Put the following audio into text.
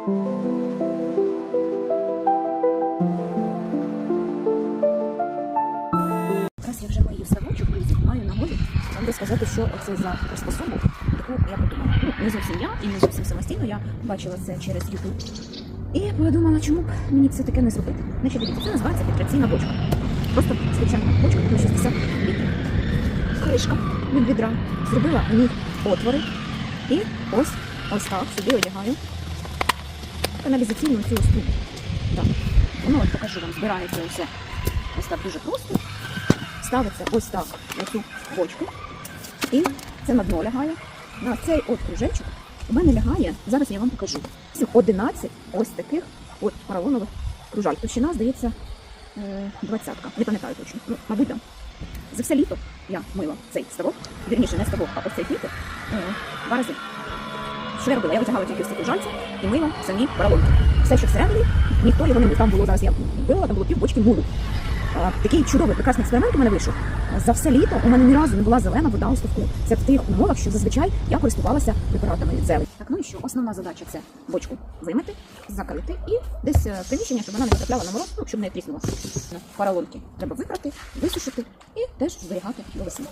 Раз я вже маю ставочок і маю нагоду вам розказати, що це за приспособу, яку я подумала. Ну, не зовсім я і не зовсім самостійно. Я бачила це через YouTube. І подумала, чому б мені це таке не зробити. Значить, дивіться, це називається фільтраційна бочка. Просто звичайна бочка на 60 літрів. Кришка від відра. Зробила в ній отвори. І ось ось так собі одягаю каналізаційну цю тут. Так. Ну, от покажу вам, збирається усе ось так дуже просто. Ставиться ось так на цю бочку. І це на дно лягає. На цей от кружечок у мене лягає, зараз я вам покажу. 11 ось таких от поролонових кружаль. Товщина, здається, е, двадцятка. Не пам'ятаю точно. Ну, мабуть, так. За все літо я мила цей ставок, вірніше, не ставок, а ось цей фільтр е, два рази. Що я робила? Витягала тільки з цих кружальця і мила самі поролонки. Все, що всередині, ніхто його не мив. Там було зараз я вбила, там було пів бочки мулу. Такий чудовий прекрасний експеримент у мене вийшов. За все літо у мене ні разу не була зелена вода у ставку. Це в тих умовах, що зазвичай я користувалася препаратами від зелень. Так, ну і що? Основна задача це бочку вимити, закрити і десь е, приміщення, щоб вона не потрапляла на мороз, ну, щоб не тріснула. Поролонки треба випрати, висушити і теж зберігати до весни.